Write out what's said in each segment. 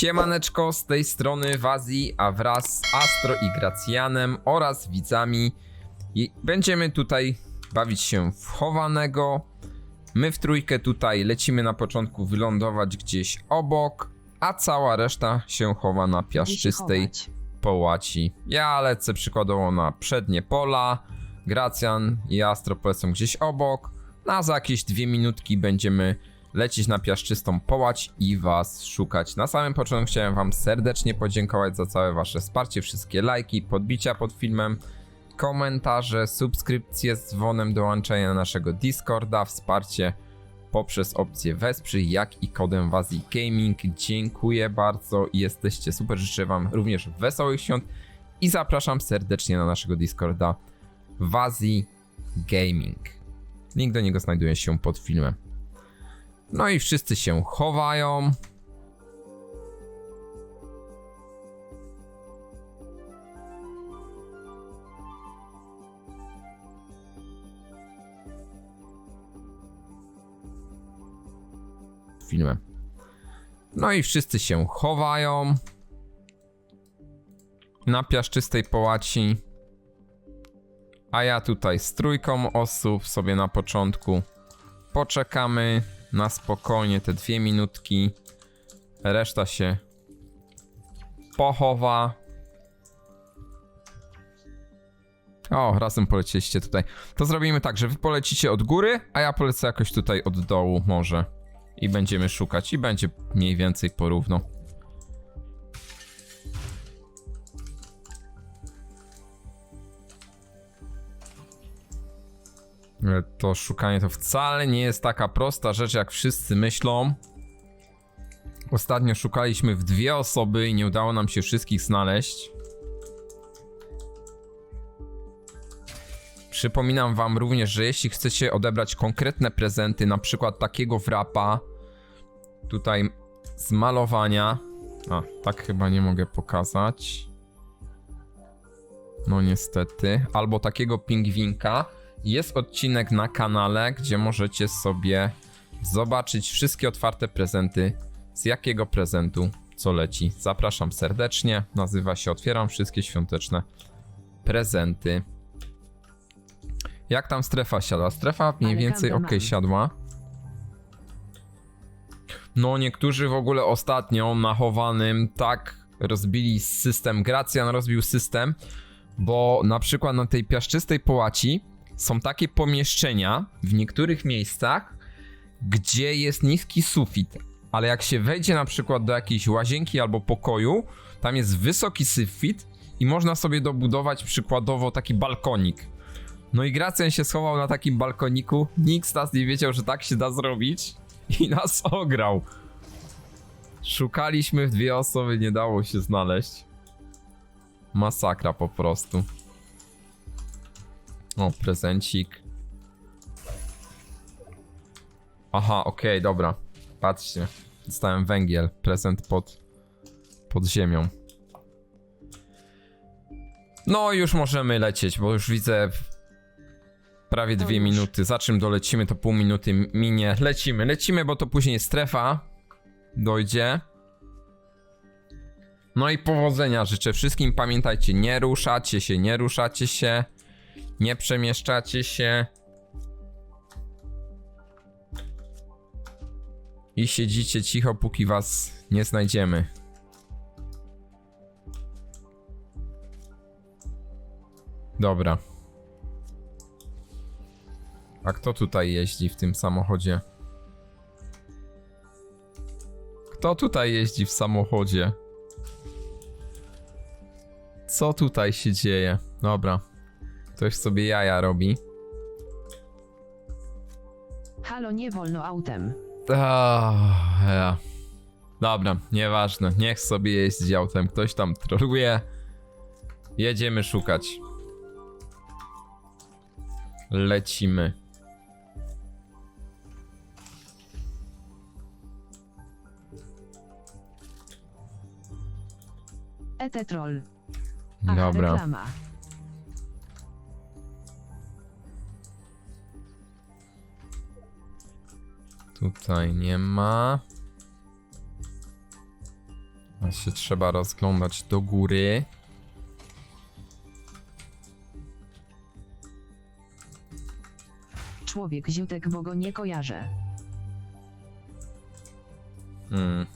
Siemaneczko, z tej strony Wazi, a wraz z Astro i Gracjanem oraz widzami będziemy tutaj bawić się w chowanego. My w trójkę tutaj lecimy na początku wylądować gdzieś obok, a cała reszta się chowa na piaszczystej połaci. Ja lecę przykładowo na przednie pola, Gracjan i Astro polecą gdzieś obok. Na za jakieś dwie minutki będziemy lecieć na piaszczystą połać i was szukać. Na samym początku chciałem wam serdecznie podziękować za całe wasze wsparcie, wszystkie lajki, podbicia pod filmem, komentarze, subskrypcje z dzwonem, dołączenie na naszego Discorda, wsparcie poprzez opcję Wesprzyj, jak i kodem Wazi Gaming. Dziękuję bardzo i jesteście super. Życzę Wam również wesołych świąt i zapraszam serdecznie na naszego Discorda Wazi Gaming. Link do niego znajduje się pod filmem. No i wszyscy się chowają. filmem. No i wszyscy się chowają. Na piaszczystej połaci. A ja tutaj z trójką osób sobie na początku poczekamy na spokojnie te dwie minutki. Reszta się pochowa. O, razem polecieliście tutaj. To zrobimy tak, że wy polecicie od góry, a ja polecę jakoś tutaj od dołu może. I będziemy szukać i będzie mniej więcej porówno. To szukanie to wcale nie jest taka prosta rzecz, jak wszyscy myślą. Ostatnio szukaliśmy w dwie osoby i nie udało nam się wszystkich znaleźć. Przypominam wam również, że jeśli chcecie odebrać konkretne prezenty, na przykład takiego wrapa, tutaj z malowania. A, tak chyba nie mogę pokazać. No niestety. Albo takiego pingwinka. Jest odcinek na kanale, gdzie możecie sobie zobaczyć wszystkie otwarte prezenty, z jakiego prezentu co leci. Zapraszam serdecznie. Nazywa się Otwieram wszystkie świąteczne prezenty. Jak tam strefa siadła? Strefa mniej Ale więcej ok siadła. No, niektórzy w ogóle ostatnio na chowanym tak rozbili system. Gracjan rozbił system, bo na przykład na tej piaszczystej połaci są takie pomieszczenia w niektórych miejscach, gdzie jest niski sufit, ale jak się wejdzie na przykład do jakiejś łazienki albo pokoju, tam jest wysoki sufit i można sobie dobudować przykładowo taki balkonik. No i Gracjan się schował na takim balkoniku, nikt z nas nie wiedział, że tak się da zrobić i nas ograł. Szukaliśmy w dwie osoby, nie dało się znaleźć. Masakra po prostu. O, prezencik. Aha, okej, dobra. Patrzcie. Dostałem węgiel. Prezent pod, pod ziemią. No, już możemy lecieć, bo już widzę prawie dwie już. minuty. Za czym dolecimy, to pół minuty minie. Lecimy, lecimy, bo to później strefa dojdzie. No i powodzenia życzę wszystkim. Pamiętajcie, nie ruszacie się, nie ruszacie się, nie przemieszczacie się. I siedzicie cicho, póki was nie znajdziemy. Dobra. A kto tutaj jeździ w tym samochodzie? Kto tutaj jeździ w samochodzie? Co tutaj się dzieje? Dobra. Ktoś sobie jaja robi. Halo, nie wolno autem. Ah, ja. Dobra, nieważne. Niech sobie jeździ autem. Ktoś tam troluje. Jedziemy szukać. Lecimy. Etetrol. Aha, Dobra. reklama. Tutaj nie ma. Się trzeba rozglądać do góry. Człowiek ziutek, bo go nie kojarzę. Hmm.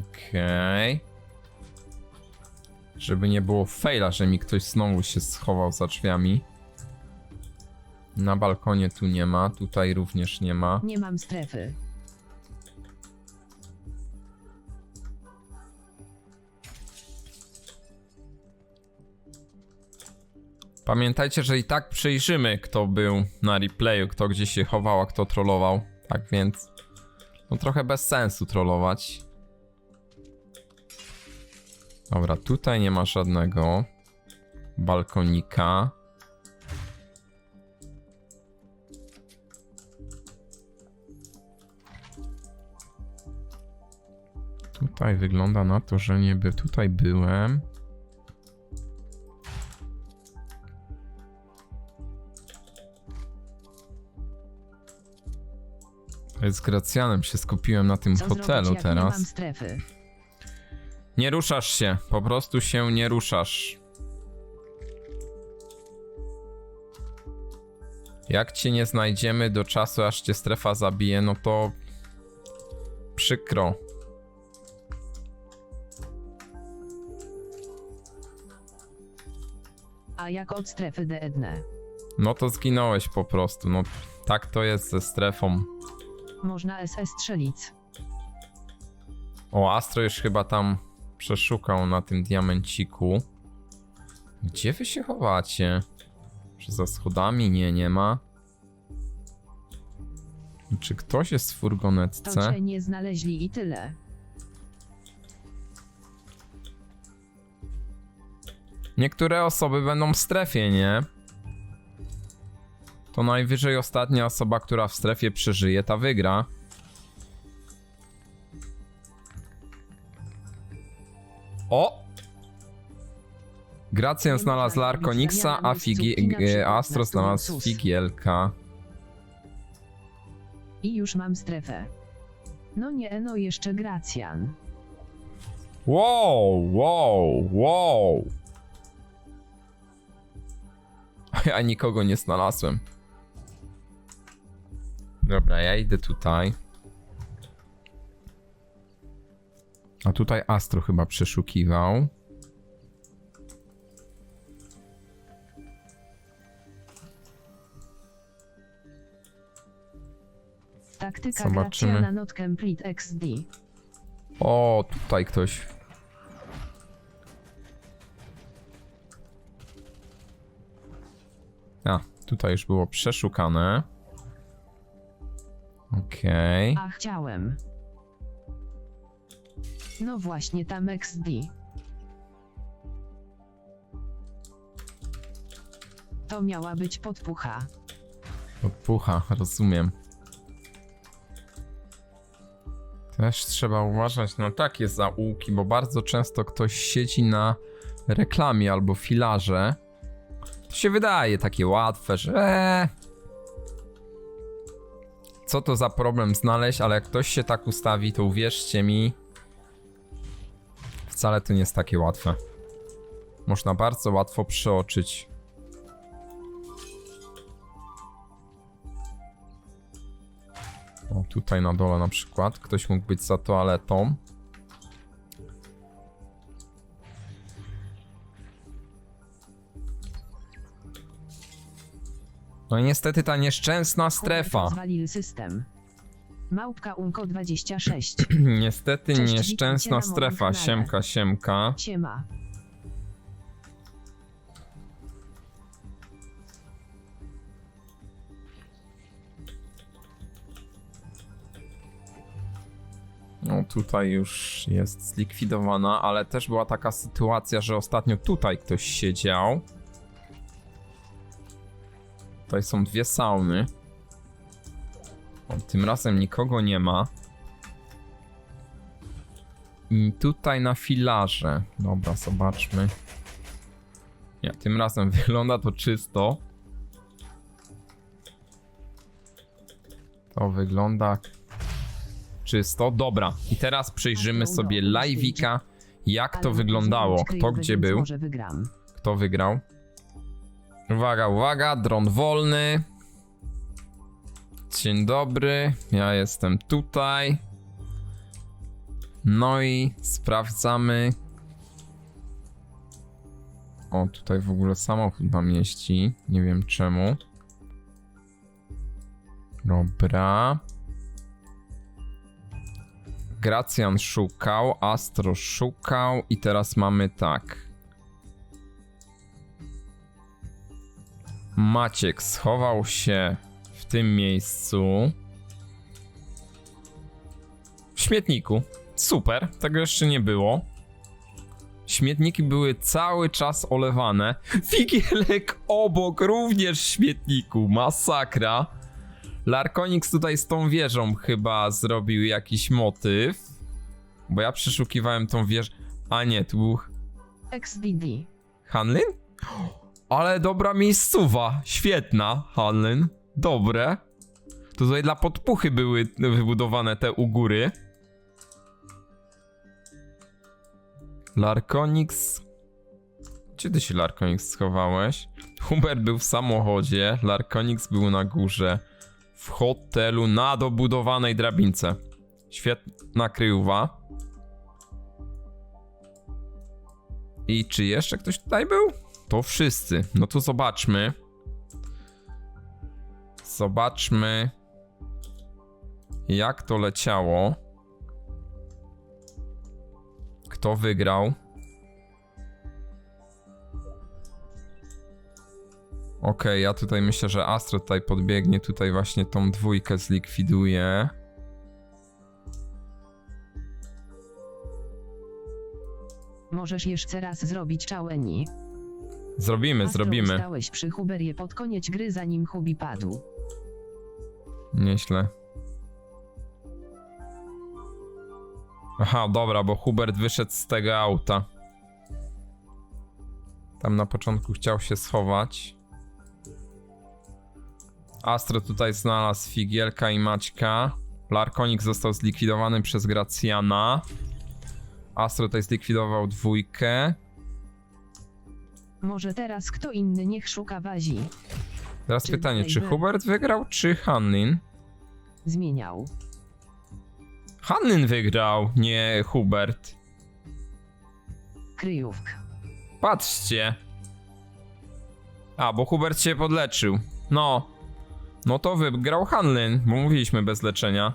Okej. Żeby nie było faila, że mi ktoś znowu się schował za drzwiami. Na balkonie tu nie ma, tutaj również nie ma. Nie mam strefy. Pamiętajcie, że i tak przejrzymy, kto był na replayu, kto gdzie się chował, a kto trollował. Tak więc, no trochę bez sensu trollować. Dobra, tutaj nie ma żadnego balkonika. Tutaj wygląda na to, że nie by tutaj byłem. Z Gracjanem się skupiłem na tym Co hotelu zrobić, jak nie mam teraz. strefy? Nie ruszasz się, po prostu się nie ruszasz. Jak cię nie znajdziemy do czasu, aż cię strefa zabije, no to przykro. A jak od strefy deednę? No to zginąłeś po prostu. No tak to jest ze strefą. Można SS strzelić. O, Astro już chyba tam przeszukał na tym diamenciku. Gdzie wy się chowacie? Czy za schodami? Nie, nie ma. Czy ktoś jest w To furgonetce? cię nie znaleźli i tyle. Niektóre osoby będą w strefie, nie? To najwyżej ostatnia osoba, która w strefie przeżyje, ta wygra. Gracjan Nie znalazł Larkoniksa, a Figi e, Astro na znalazł. Figielka. I już mam strefę. No nie, no jeszcze Gracjan. Wow, wow, wow. A ja nikogo nie znalazłem. Dobra, ja idę tutaj. A tutaj Astro chyba przeszukiwał. Taktyka Zobaczymy. Gracjana not complete XD. O, tutaj ktoś. A, tutaj już było przeszukane. Okej. A chciałem. No właśnie tam XD. To miała być podpucha. Odpucha, rozumiem. Też trzeba uważać na takie zaułki, bo bardzo często ktoś siedzi na reklamie albo filarze. To się wydaje takie łatwe, że co to za problem znaleźć, ale jak ktoś się tak ustawi, to uwierzcie mi, wcale to nie jest takie łatwe. Można bardzo łatwo przeoczyć. O, tutaj na dole na przykład. Ktoś mógł być za toaletą. No i niestety ta nieszczęsna strefa. System. Małpka Unko 26. Niestety nieszczęsna strefa. Siemka, siemka. Siema. Tutaj już jest zlikwidowana, ale też była taka sytuacja, że ostatnio tutaj ktoś siedział. Tutaj są dwie sauny. O, tym razem nikogo nie ma. I tutaj na filarze. Dobra, zobaczmy. Nie, tym razem wygląda to czysto. To wygląda czysto. Dobra, i teraz przejrzymy sobie live'ika, jak to wyglądało. Kto gdzie był, kto wygrał. Uwaga, uwaga, dron wolny. Dzień dobry, ja jestem tutaj. No i sprawdzamy. O, tutaj w ogóle samochód nam mieści. Nie wiem czemu. Dobra. Gracjan szukał, Astro szukał i teraz mamy tak. Maciek schował się w tym miejscu. W śmietniku. Super, tego jeszcze nie było. Śmietniki były cały czas olewane. Figielek obok również w śmietniku. Masakra. Larkonix tutaj z tą wieżą chyba zrobił jakiś motyw. Bo ja przeszukiwałem tą wieżę. A nie, tu był XDD. Hanlin? Ale dobra miejscowa. Świetna, Hanlin. Dobre. To tutaj dla podpuchy były wybudowane te u góry. Larkonix. Gdzie ty się Larkonix schowałeś? Hubert był w samochodzie, Larkonix był na górze. W hotelu na dobudowanej drabince. Świetna kryjówa. I czy jeszcze ktoś tutaj był? To wszyscy. No to zobaczmy. Zobaczmy, jak to leciało. Kto wygrał? Okej, ja tutaj myślę, że Astro tutaj podbiegnie, tutaj właśnie tą dwójkę zlikwiduje. Możesz jeszcze raz zrobić czałeni. Zrobimy, Astro zrobimy. Stałeś przy Huberie pod koniec gry zanim Hubi padł. Nieźle. Aha, dobra, bo Hubert wyszedł z tego auta. Tam na początku chciał się schować. Astro tutaj znalazł Figielka i Maćka. Larkonik został zlikwidowany przez Gracjana. Astro tutaj zlikwidował dwójkę. Może teraz kto inny niech szuka Wazi. Teraz Czy pytanie, czy? Hubert wygrał, czy Hanlin? Zmieniał. Hanlin wygrał, nie Hubert. Kryjówka. Patrzcie. A, bo Hubert się podleczył. No. No to wygrał Hanlin, bo mówiliśmy bez leczenia.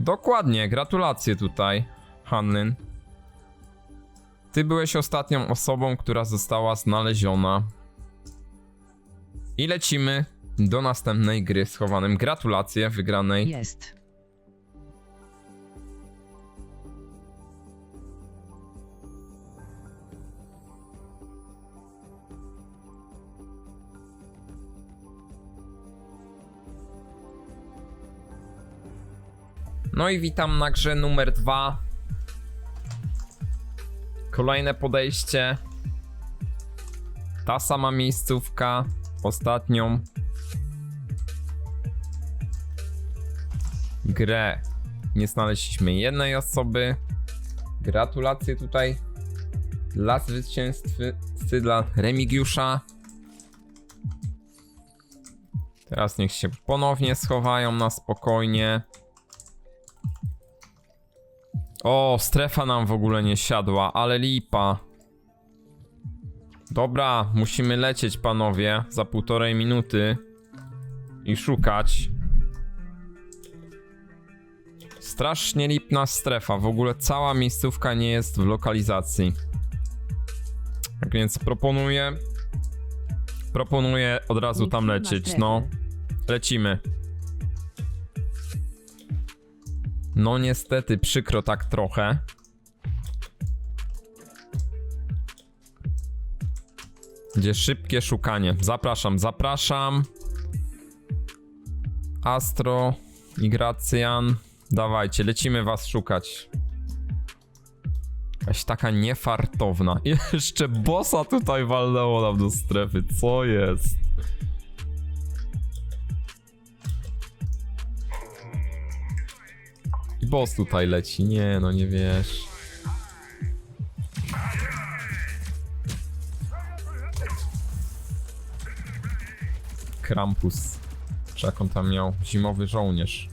Dokładnie, gratulacje tutaj, Hanlin. Ty byłeś ostatnią osobą, która została znaleziona. I lecimy do następnej gry schowanym. Gratulacje wygranej. Jest. No i witam na grze numer dwa. Kolejne podejście. Ta sama miejscówka. Ostatnią grę nie znaleźliśmy jednej osoby. Gratulacje tutaj dla zwycięstwy dla Remigiusza. Teraz niech się ponownie schowają na spokojnie. O, strefa nam w ogóle nie siadła, ale lipa. Dobra, musimy lecieć, panowie, za półtorej minuty i szukać. Strasznie lipna strefa, w ogóle cała miejscówka nie jest w lokalizacji. Tak więc proponuję. Proponuję od razu tam lecieć, no. Lecimy. No niestety, przykro tak trochę. Gdzie szybkie szukanie. Zapraszam, zapraszam. Astro i Gracjan. Dawajcie, lecimy was szukać. Jakaś taka niefartowna. Jeszcze bossa tutaj walnęło nam do strefy. Co jest? I boss tutaj leci. Nie, no nie wiesz. Krampus. Czy jak on tam miał? Zimowy żołnierz.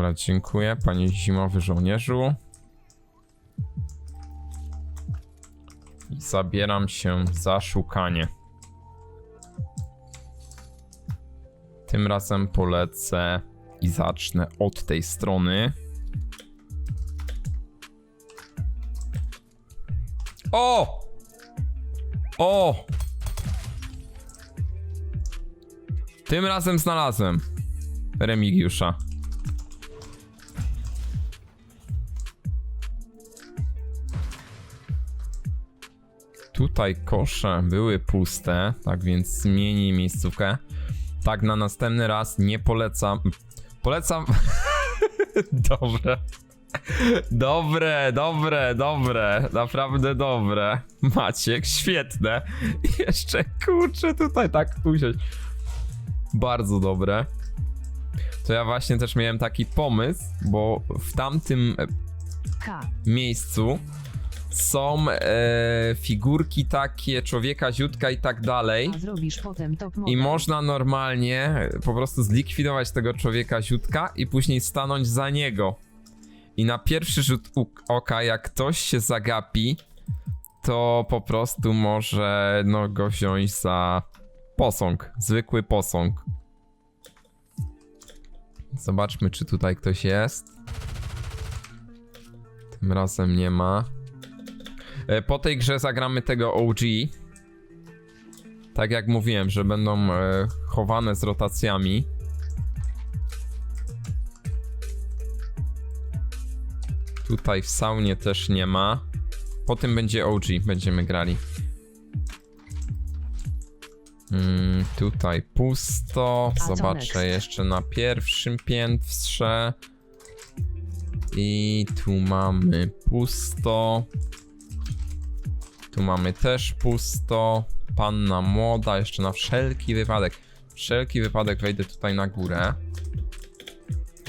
Dobra, dziękuję, panie zimowy żołnierzu. I zabieram się za szukanie. Tym razem polecę i zacznę od tej strony. O! O! Tym razem znalazłem Remigiusza. Tutaj kosze były puste, tak więc zmieni miejscówkę. Tak na następny raz nie polecam. Polecam. dobre. Dobre, dobre, dobre. Naprawdę dobre. Maciek, świetne. Jeszcze kurczę tutaj tak usiąść. Bardzo dobre. To ja właśnie też miałem taki pomysł, bo w tamtym miejscu są e, figurki takie człowieka, ziutka i tak dalej. Zrobisz potem top I model. można normalnie po prostu zlikwidować tego człowieka ziutka i później stanąć za niego. I na pierwszy rzut u- oka, jak ktoś się zagapi, to po prostu może no, go wziąć za posąg. Zwykły posąg. Zobaczmy, czy tutaj ktoś jest. Tym razem nie ma. E, Po tej grze zagramy tego OG. Tak jak mówiłem, że będą e, chowane z rotacjami. Tutaj w saunie też nie ma. Po tym będzie OG, będziemy grali. Mm, tutaj pusto. Zobaczę jeszcze na pierwszym piętrze. I tu mamy pusto. Tu mamy też pusto. Panna młoda, jeszcze na wszelki wypadek. Wszelki wypadek wejdę tutaj na górę.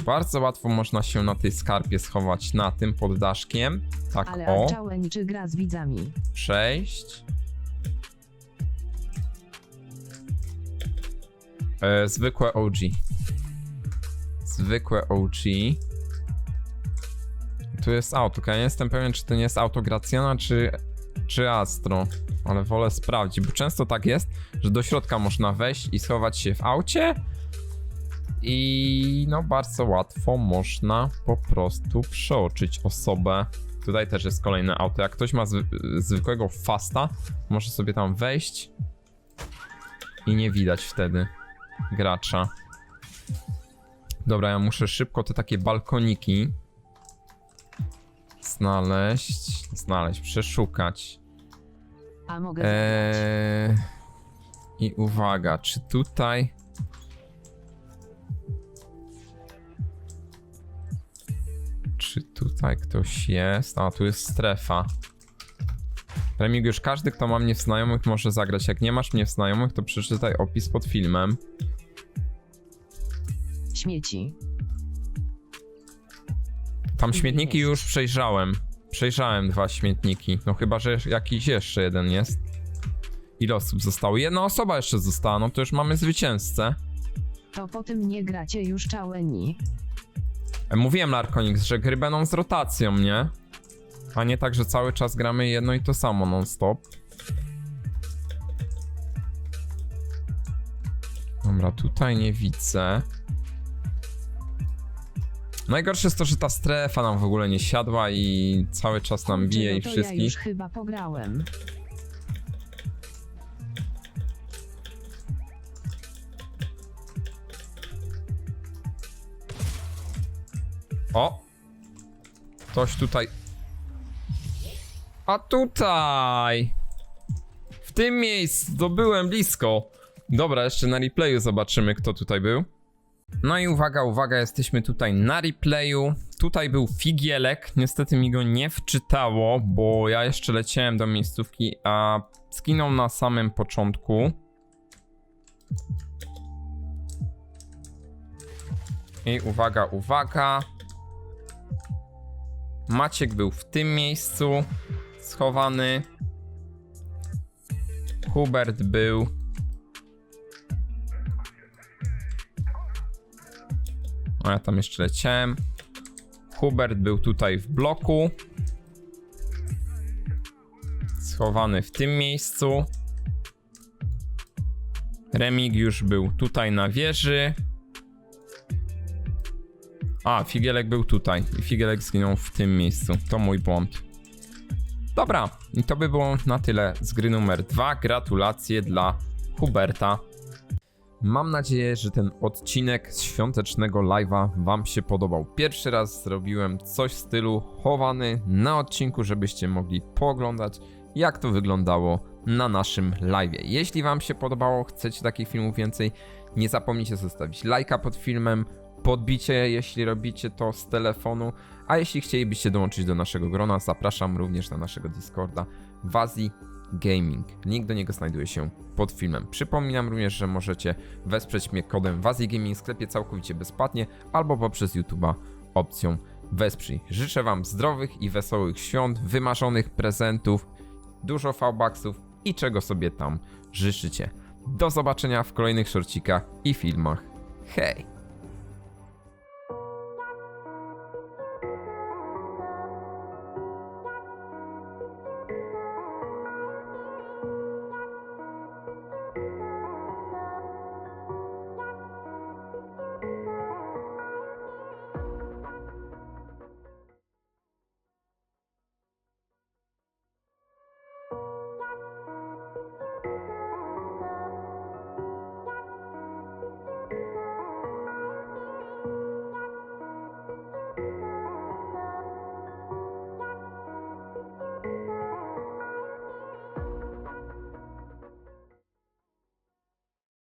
Bardzo łatwo można się na tej skarpie schować na tym pod daszkiem. Tak Ale o, gra z widzami. przejść. E, zwykłe OG. Zwykłe OG. Tu jest auto, ja nie jestem pewien, czy to nie jest auto Gracjana, czy, czy Astro. Ale wolę sprawdzić, bo często tak jest, że do środka można wejść i schować się w aucie. I no bardzo łatwo można po prostu przeoczyć osobę. Tutaj też jest kolejne auto. Jak ktoś ma zwy zwykłego fasta, może sobie tam wejść i nie widać wtedy gracza. Dobra, ja muszę szybko te takie balkoniki znaleźć, znaleźć, przeszukać. A mogę. Eee, I uwaga, czy tutaj. Czy tutaj ktoś jest? A, tu jest strefa. Remigiusz, każdy, kto ma mnie w znajomych, może zagrać. Jak nie masz mnie w znajomych, to przeczytaj opis pod filmem. Śmieci. Tam śmietniki Jest. już przejrzałem. Przejrzałem dwa śmietniki. No chyba, że jakiś jeszcze jeden jest. Ile osób zostało? Jedna osoba jeszcze została, no to już mamy zwycięzcę. To po tym nie gracie już czałeni. E, Mówiłem Larkonix, że gry będą z rotacją, nie? A nie tak, że cały czas gramy jedno i to samo non-stop. Dobra, tutaj nie widzę. Najgorsze jest to, że ta strefa nam w ogóle nie siadła i cały czas nam bije no i wszystkich. Ja już chyba pograłem. O! Ktoś tutaj. A tutaj! W tym miejscu zdobyłem blisko. Dobra, jeszcze na replayu zobaczymy, kto tutaj był. No i uwaga, uwaga, jesteśmy tutaj na replayu. Tutaj był figielek, niestety mi go nie wczytało, bo ja jeszcze leciałem do miejscówki, a zginął na samym początku. I uwaga, uwaga. Maciek był w tym miejscu schowany. Hubert był. A ja tam jeszcze leciałem. Hubert był tutaj w bloku. Schowany w tym miejscu. Remigiusz był tutaj na wieży. A, Figielek był tutaj i Figielek zginął w tym miejscu. To mój błąd. Dobra, i to by było na tyle z gry numer 2. Gratulacje dla Huberta. Mam nadzieję, że ten odcinek z świątecznego live'a Wam się podobał. Pierwszy raz zrobiłem coś w stylu chowany na odcinku, żebyście mogli pooglądać, jak to wyglądało na naszym live'ie. Jeśli Wam się podobało, chcecie takich filmów więcej, nie zapomnijcie zostawić lajka pod filmem, podbicie, jeśli robicie to z telefonu, a jeśli chcielibyście dołączyć do naszego grona, zapraszam również na naszego Discorda Wazi Gaming. Link do niego znajduje się pod filmem. Przypominam również, że możecie wesprzeć mnie kodem Wazi Gaming w sklepie całkowicie bezpłatnie albo poprzez YouTube'a opcją wesprzyj. Życzę Wam zdrowych i wesołych świąt, wymarzonych prezentów, dużo V-Bucksów i czego sobie tam życzycie. Do zobaczenia w kolejnych shortcikach i filmach. Hej!